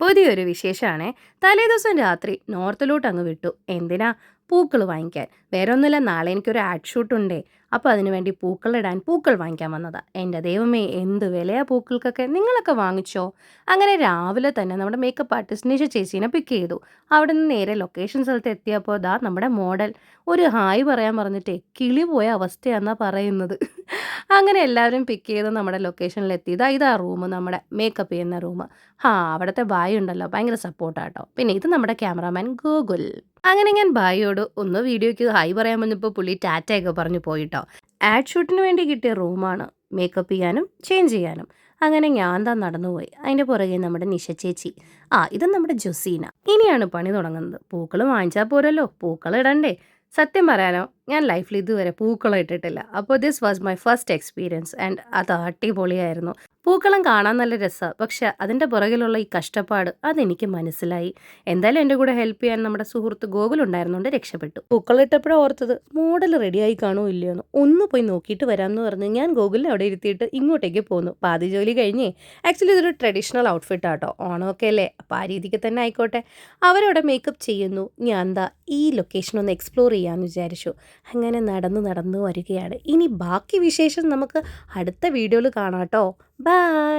പുതിയൊരു വിശേഷമാണ് തലേദിവസം രാത്രി നോർത്തിലോട്ട് അങ്ങ് വിട്ടു. എന്തിനാ? പൂക്കൾ വാങ്ങിക്കാൻ. വേറെ ഒന്നുമില്ല നാളെ എനിക്കൊരു ആഡ് ഷൂട്ട് അപ്പോൾ അതിന് വേണ്ടി പൂക്കളിടാൻ പൂക്കൾ വാങ്ങിക്കാൻ വന്നതാ. എന്റെ ദൈവമേ എന്ത് വിലയാ പൂക്കൾക്കൊക്കെ? നിങ്ങളൊക്കെ വാങ്ങിച്ചോ? അങ്ങനെ രാവിലെ തന്നെ നമ്മുടെ മേക്കപ്പ് ആർട്ടിസ്റ്റ് നിഷ ചേച്ചീനെ പിക്ക് ചെയ്തു. അവിടെ നിന്ന് നേരെ ലൊക്കേഷൻ സ്ഥലത്ത് എത്തിയപ്പോൾ ദാ നമ്മുടെ മോഡൽ. ഒരു ഹായ് പറയാൻ പറഞ്ഞിട്ടേ കിളി പോയ അവസ്ഥയാണെന്നാണ് പറയുന്നത്. അങ്ങനെ എല്ലാവരും പിക്ക് ചെയ്ത് നമ്മുടെ ലൊക്കേഷനിലെത്തി ഇതാ ഇതാ റൂം നമ്മുടെ മേക്കപ്പ് ചെയ്യുന്ന റൂം ഹാ അവിടുത്തെ ബായ് ഉണ്ടല്ലോ. ഭയങ്കര സപ്പോർട്ടാട്ടോ പിന്നെ ഇത് നമ്മുടെ ക്യാമറാമാൻ ഗോകുൽ അങ്ങനെ ഞാൻ ബായിയോട് ഒന്ന് വീഡിയോയ്ക്ക് ഹായ് പറയാൻ വന്നപ്പോൾ പുള്ളി ടാറ്റയൊക്കെ പറഞ്ഞു പോയിട്ടോ. ആഡ് ഷൂട്ടിന് വേണ്ടി കിട്ടിയ റൂമാണ് മേക്കപ്പ് ചെയ്യാനും ചേഞ്ച് ചെയ്യാനും. അങ്ങനെ ഞാൻ താ നടന്നുപോയി അതിന്റെ പുറകെ നമ്മുടെ നിഷ ചേച്ചി. ആ ഇത് നമ്മുടെ ജൊസീന. ഇനിയാണ് പണി തുടങ്ങുന്നത്. പൂക്കൾ വാങ്ങിച്ചാൽ പോരല്ലോ. പൂക്കൾ ഇടണ്ടേ. സത്യം പറയാനോ ഞാൻ ലൈഫിൽ ഇതുവരെ പൂക്കളം ഇട്ടിട്ടില്ല അപ്പോൾ this was my first experience and അത് അടിപൊളിയായിരുന്നു. പൂക്കളം കാണാൻ നല്ല രസമാണ് പക്ഷെ അതിന്റെ പുറകിലുള്ള ഈ കഷ്ടപ്പാട് അതെനിക്ക് മനസ്സിലായി. എന്തായാലും എന്റെ കൂടെ ഹെൽപ്പ് ചെയ്യാൻ നമ്മുടെ സുഹൃത്ത് ഗോകുൽ ഉണ്ടായിരുന്നുകൊണ്ട് രക്ഷപ്പെട്ടു. പൂക്കളം ഇട്ടപ്പോഴാണ് ഓർത്തത് മോഡൽ റെഡിയായി കാണുമോ ഇല്ലയോന്ന് ഒന്ന് പോയി നോക്കിയിട്ട് വരാമെന്ന് പറഞ്ഞ് ഞാൻ ഗോകുലിനെ അവിടെ ഇരുത്തിയിട്ട് ഇങ്ങോട്ടേക്ക് പോന്നു. പാതി ജോലി കഴിഞ്ഞേ ആക്ച്വലി ഇതൊരു ട്രഡീഷണൽ ഔട്ട്ഫിറ്റ് ആട്ടോ. ഓണമൊക്കെ അല്ലേ? അപ്പോൾ ആ രീതിക്ക് തന്നെ ആയിക്കോട്ടെ. അവരവിടെ മേക്കപ്പ് ചെയ്യുന്നു. ഞാൻ എന്താ ഈ ലൊക്കേഷൻ ഒന്ന് എക്സ്പ്ലോർ ചെയ്യാമെന്ന് വിചാരിച്ചു. അങ്ങനെ നടന്ന് നടന്ന് വരികയാണ്. ഇനി ബാക്കി വിശേഷം നമുക്ക് അടുത്ത വീഡിയോയിൽ കാണാം കേട്ടോ. Bye.